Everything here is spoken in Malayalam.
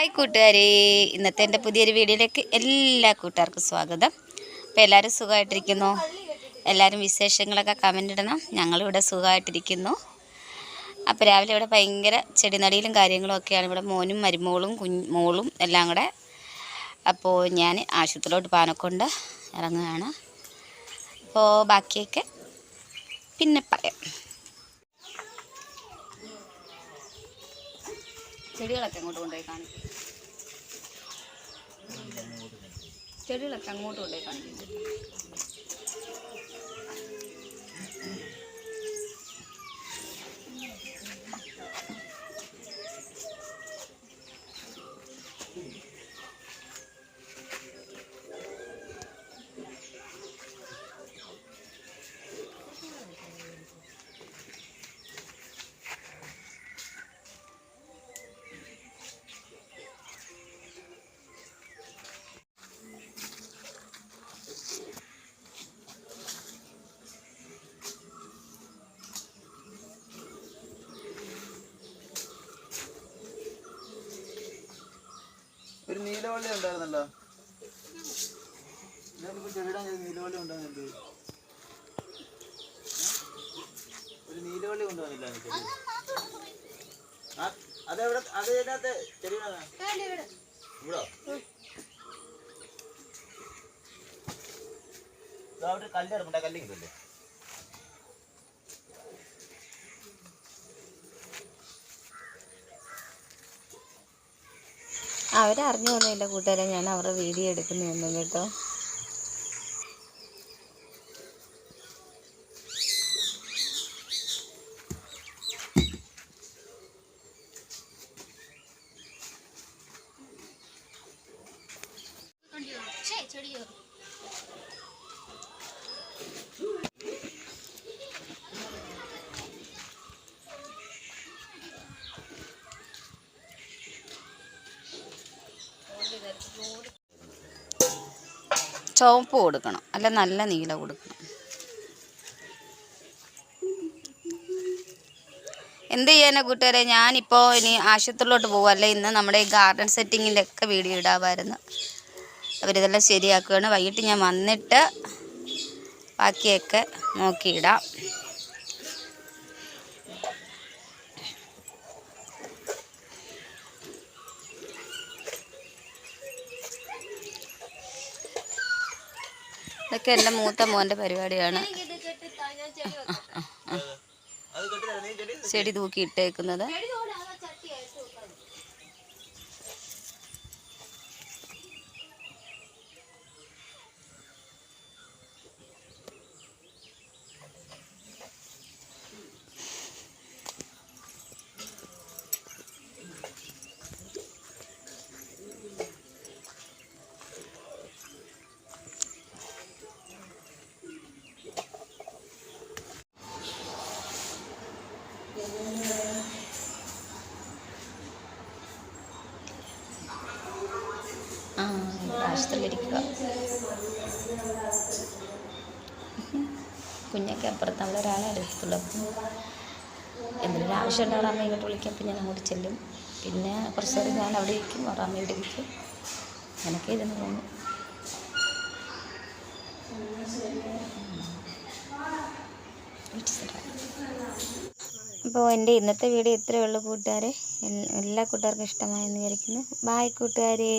ഹായ് കൂട്ടുകാരെ. ഇന്നത്തെ എന്റെ പുതിയൊരു വീഡിയോയിലേക്ക് എല്ലാ കൂട്ടുകാർക്കും സ്വാഗതം. അപ്പോൾ എല്ലാവരും സുഖമായിട്ടിരിക്കുന്നു? എല്ലാവരും വിശേഷങ്ങളൊക്കെ കമന്റ് ഇടണം. ഞങ്ങളിവിടെ സുഖമായിട്ടിരിക്കുന്നു. അപ്പോൾ രാവിലെ ഇവിടെ ഭയങ്കര ചെടിനടിയിലും കാര്യങ്ങളും ഒക്കെയാണ്. ഇവിടെ മോനും മരുമോളും കുഞ്ഞ് മോളും എല്ലാം കൂടെ. അപ്പോൾ ഞാൻ ആശുപത്രിയിലോട്ട് പാനക്കൊണ്ട് ഇറങ്ങുകയാണ്. അപ്പോൾ ബാക്കിയൊക്കെ പിന്നെ പറയാം. ചെടികളൊക്കെ അങ്ങോട്ട് കൊണ്ടുപോയി കാണിക്കും ചെടികളൊക്കെ അങ്ങോട്ട് കൊണ്ടുപോയി കാണിക്കും ഒരു നീലവള്ളി ഉണ്ടായിരുന്നല്ലോ. ഞാനിപ്പോ ചെടിയിടാൻ ചെയ്ത നീലവള്ളി ഉണ്ടാകുന്നുണ്ട് ഒരു നീലവള്ളി കൊണ്ടുവന്നില്ല അതെവിടെ അത് ഇതിനകത്ത് ചെടി ഇവിടോ. അവിടെ ഒരു കല്ല് അവരറിഞ്ഞൊന്നുമില്ല കൂട്ടുകാരെ ഞാൻ അവരുടെ വീഡിയോ എടുക്കുന്നതൊന്നും കേട്ടോ. ചുവപ്പ് കൊടുക്കണം. അല്ല നല്ല നീല കൊടുക്കണം. എന്ത് ചെയ്യാനാ കൂട്ടുകാരെ? ഞാനിപ്പോൾ ഇനി ആശുപത്രിയിലോട്ട് പോകുമല്ലേ ഇന്ന് നമ്മുടെ ഈ ഗാർഡൻ സെറ്റിങ്ങിന്റെ ഒക്കെ വീഡിയോ ഇടാമായിരുന്നു അവരിതെല്ലാം ശരിയാക്കുകയാണ്. വൈകിട്ട് ഞാൻ വന്നിട്ട് ബാക്കിയൊക്കെ നോക്കിയിടാം. ഇതൊക്കെ എന്റെ മൂത്ത മോന്റെ പരിപാടിയാണ്. അത് തൂക്കി ഇട്ടേക്കുന്നത്. ചെടി ചെടി കുഞ്ഞൊക്കെ അപ്പുറത്ത് അവിടെ ഒരാളെ അറിയത്തുള്ളൂ അപ്പം എന്തെങ്കിലും ആവശ്യം ഉണ്ടോ? അമ്മ ഇങ്ങോട്ട് വിളിക്കാം. അപ്പം ഞാൻ അങ്ങോട്ട് ചെല്ലും. പിന്നെ കുറച്ച് നേരം ഞാൻ അവിടെ ഇരിക്കും. അവിടെ അമ്മ ഇരിക്കും. അങ്ങനെയൊക്കെ ഇരുന്ന് പോകുന്നു അപ്പോൾ എന്റെ ഇന്നത്തെ വീഡിയോ ഇത്രയേ ഉള്ളൂ കൂട്ടുകാരെ. എല്ലാ കൂട്ടുകാർക്കും ഇഷ്ടമായെന്ന് വിചാരിക്കുന്നു. ബായ് കൂട്ടുകാരേ.